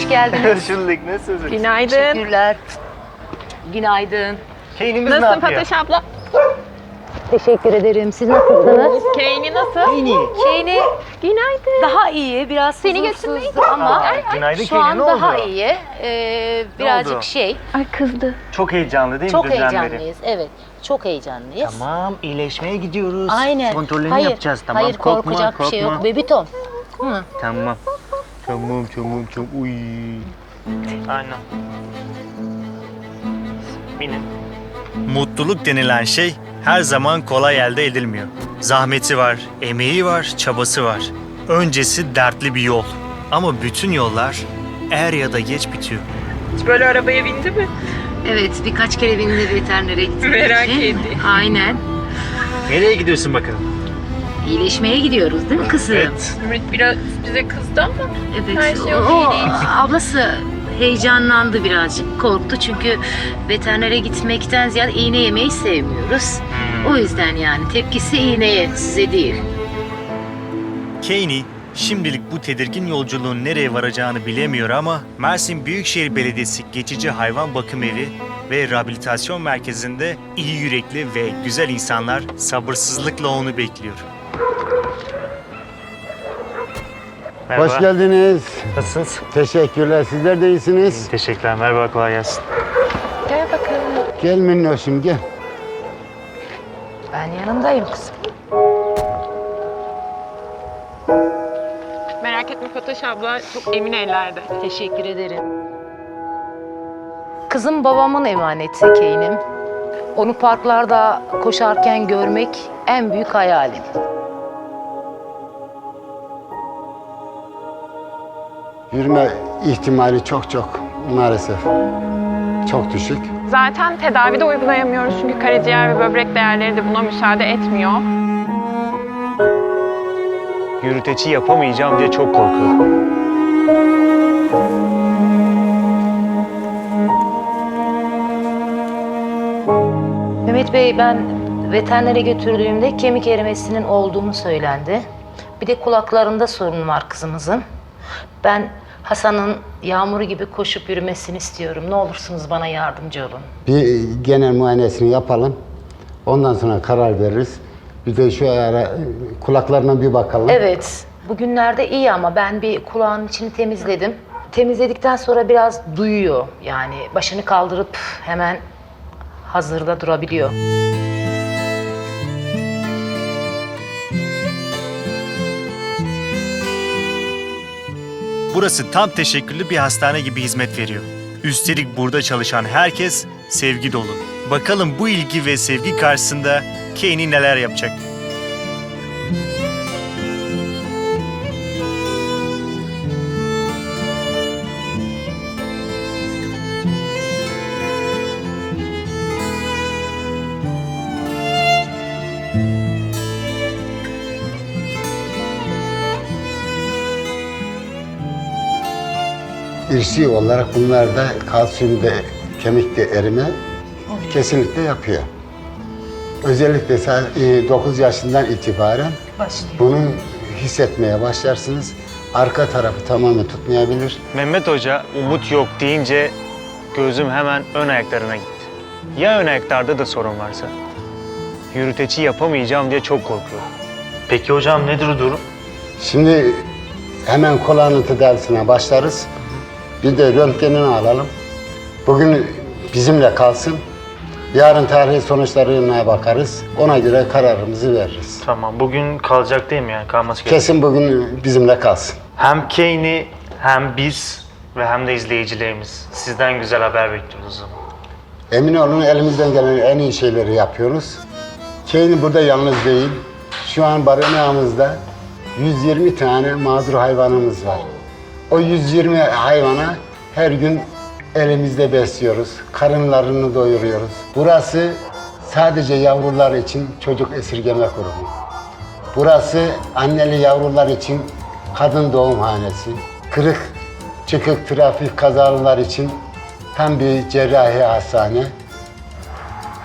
Hoş geldiniz. Şunluk nasılsın? Günaydın. Teşekkürler. Günaydın. Kane'imiz ne Nasılsın yapıyor? Fatoş abla? Teşekkür ederim. Siz nasılsınız? Kane'i nasıl? Kane. Şeyini Günaydın. daha iyi. Biraz Seni huzursuzdu götürmeyi- ama günaydın şu an ne oldu? daha iyi. Ee, birazcık oldu? şey. Ay kızdı. Çok heyecanlı değil mi Çok dünden beri? heyecanlıyız. Evet. Çok heyecanlıyız. Tamam iyileşmeye gidiyoruz. Aynen. Kontrolünü hayır, yapacağız tamam. Hayır korkma, korkacak bir şey korkma. yok. Bebitom. Hı. Tamam. Tamam tamam tamam. Uy. Aynen. Binin. Mutluluk denilen şey her zaman kolay elde edilmiyor. Zahmeti var, emeği var, çabası var. Öncesi dertli bir yol. Ama bütün yollar er ya da geç bitiyor. Hiç böyle arabaya bindi mi? Evet birkaç kere bindi veterinere gittik. Merak için. ettim. Aynen. Nereye gidiyorsun bakalım? İyileşmeye gidiyoruz değil mi kızım? Ümit biraz bize kızdı ama. Evet. Her şey o, okey değil. ablası heyecanlandı birazcık. Korktu çünkü veterinere gitmekten ziyade iğne yemeyi sevmiyoruz. O yüzden yani tepkisi iğneye, size değil. Kaney şimdilik bu tedirgin yolculuğun nereye varacağını bilemiyor ama Mersin Büyükşehir Belediyesi Geçici Hayvan Bakım Evi ve Rehabilitasyon Merkezi'nde iyi yürekli ve güzel insanlar sabırsızlıkla onu bekliyor. Merhaba. Hoş geldiniz. Nasılsınız? Teşekkürler. Sizler de iyisiniz. Teşekkürler. Merhaba kolay gelsin. Gel bakalım. Gel minnoşum gel. Ben yanındayım kızım. Merak etme Fatoş abla çok emin ellerde. Teşekkür ederim. Kızım babamın emaneti Kane'im. Onu parklarda koşarken görmek en büyük hayalim. Yürüme ihtimali çok çok maalesef. Çok düşük. Zaten tedavi de uygulayamıyoruz çünkü karaciğer ve böbrek değerleri de buna müsaade etmiyor. Yürüteci yapamayacağım diye çok korkuyorum. Mehmet Bey ben veterinere götürdüğümde kemik erimesinin olduğunu söylendi. Bir de kulaklarında sorun var kızımızın. Ben Hasan'ın yağmuru gibi koşup yürümesini istiyorum. Ne olursunuz bana yardımcı olun. Bir genel muayenesini yapalım. Ondan sonra karar veririz. Bir de şu ara kulaklarına bir bakalım. Evet, bugünlerde iyi ama ben bir kulağın içini temizledim. Temizledikten sonra biraz duyuyor. Yani başını kaldırıp hemen hazırda durabiliyor. Burası tam teşekküllü bir hastane gibi hizmet veriyor. Üstelik burada çalışan herkes sevgi dolu. Bakalım bu ilgi ve sevgi karşısında Kaney neler yapacak? İrsi olarak bunlarda kalsiyumda, kemikte erime kesinlikle yapıyor. Özellikle 9 yaşından itibaren Başlıyor. bunu hissetmeye başlarsınız. Arka tarafı tamamen tutmayabilir. Mehmet Hoca umut yok deyince gözüm hemen ön ayaklarına gitti. Ya ön ayaklarda da sorun varsa? Yürüteci yapamayacağım diye çok korkuyorum. Peki hocam nedir o durum? Şimdi hemen kulağının tedavisine başlarız. Bir de röntgenini alalım. Bugün bizimle kalsın. Yarın tarihi sonuçlarına bakarız. Ona göre kararımızı veririz. Tamam bugün kalacak değil mi yani kalması gerekiyor? Kesin bugün bizimle kalsın. Hem Kane'i hem biz ve hem de izleyicilerimiz sizden güzel haber bekliyoruz o zaman. Emin olun elimizden gelen en iyi şeyleri yapıyoruz. Kane burada yalnız değil. Şu an barınağımızda 120 tane mağdur hayvanımız var. O 120 hayvana her gün elimizde besliyoruz. Karınlarını doyuruyoruz. Burası sadece yavrular için çocuk esirgeme kurumu. Burası anneli yavrular için kadın doğumhanesi. Kırık, çıkık trafik kazalılar için tam bir cerrahi hastane.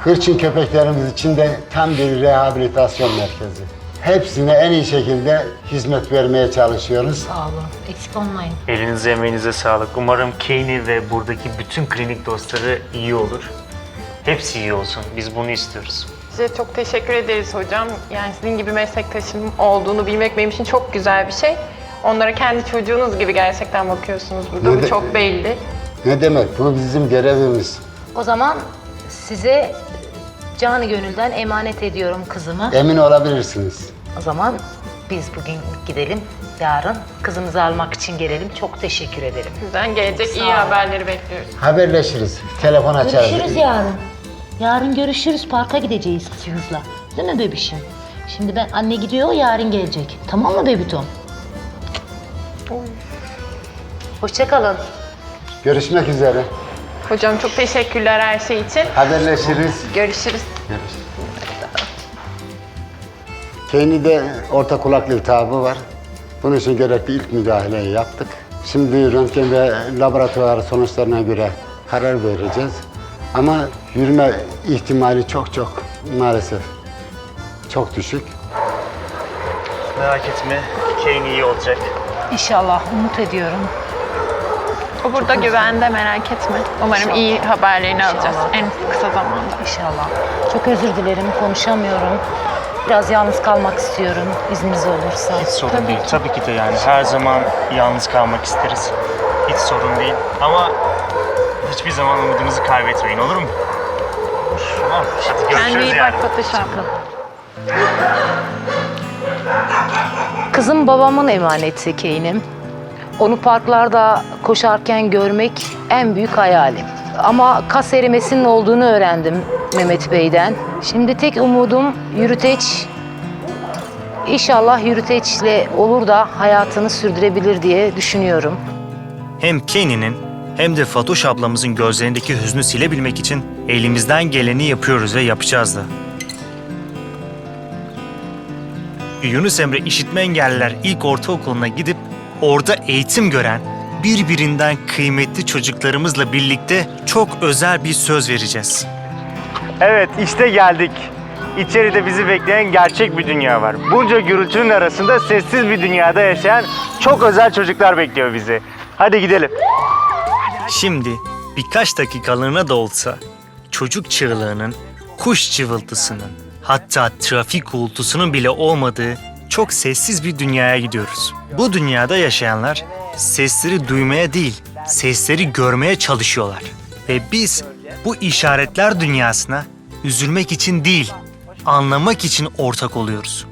Hırçın köpeklerimiz için de tam bir rehabilitasyon merkezi. Hepsine en iyi şekilde hizmet vermeye çalışıyoruz. Sağ olun. Eksik olmayın. Elinize emeğinize sağlık. Umarım Kane'i ve buradaki bütün klinik dostları iyi olur. Hepsi iyi olsun. Biz bunu istiyoruz. Size çok teşekkür ederiz hocam. Yani sizin gibi meslektaşım olduğunu bilmek benim için çok güzel bir şey. Onlara kendi çocuğunuz gibi gerçekten bakıyorsunuz burada. Ne Bu de- çok belli. Ne demek? Bu bizim görevimiz. O zaman size canı gönülden emanet ediyorum kızımı. Emin olabilirsiniz. O zaman biz bugün gidelim. Yarın kızımızı almak için gelelim. Çok teşekkür ederim. Sizden gelecek iyi haberleri bekliyoruz. Haberleşiriz. Telefon açarız. Görüşürüz yarın. Yarın görüşürüz. Parka gideceğiz kızımızla. Değil mi bebişim? Şimdi ben anne gidiyor, yarın gelecek. Tamam mı bebitom? Hoşçakalın. Görüşmek üzere. Hocam çok teşekkürler her şey için. Haberleşiriz. Görüşürüz. Kane'de orta kulak iltihabı var. Bunun için gerekli ilk müdahaleyi yaptık. Şimdi röntgen ve laboratuvar sonuçlarına göre karar vereceğiz. Ama yürüme ihtimali çok çok maalesef çok düşük. Merak etme. Kane iyi olacak. İnşallah. Umut ediyorum. O burada güvende merak etme. Umarım iyi haberlerini alacağız en kısa zamanda. İnşallah. Çok özür dilerim. Konuşamıyorum. Biraz yalnız kalmak istiyorum. İzniniz olursa. Hiç sorun değil. Tabii ki de yani her zaman yalnız kalmak isteriz. Hiç sorun değil. Ama hiçbir zaman umudunuzu kaybetmeyin olur mu? Tamam. Hadi görüşürüz Kendine iyi yani. bak Fatoş abla. Kızım babamın emaneti Kane'im. Onu parklarda koşarken görmek en büyük hayalim. Ama kas erimesinin olduğunu öğrendim Mehmet Bey'den. Şimdi tek umudum yürüteç. İnşallah yürüteçle olur da hayatını sürdürebilir diye düşünüyorum. Hem Kane'in hem de Fatoş ablamızın gözlerindeki hüznü silebilmek için elimizden geleni yapıyoruz ve yapacağız da. Yunus Emre İşitme Engelliler İlk Ortaokulu'na gidip orada eğitim gören birbirinden kıymetli çocuklarımızla birlikte çok özel bir söz vereceğiz. Evet işte geldik. İçeride bizi bekleyen gerçek bir dünya var. Bunca gürültünün arasında sessiz bir dünyada yaşayan çok özel çocuklar bekliyor bizi. Hadi gidelim. Şimdi birkaç dakikalığına da olsa çocuk çığlığının, kuş cıvıltısının, hatta trafik uğultusunun bile olmadığı çok sessiz bir dünyaya gidiyoruz. Bu dünyada yaşayanlar sesleri duymaya değil, sesleri görmeye çalışıyorlar. Ve biz bu işaretler dünyasına üzülmek için değil, anlamak için ortak oluyoruz.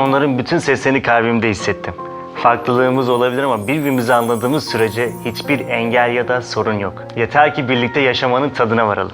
Onların bütün seslerini kalbimde hissettim. Farklılığımız olabilir ama birbirimizi anladığımız sürece hiçbir engel ya da sorun yok. Yeter ki birlikte yaşamanın tadına varalım.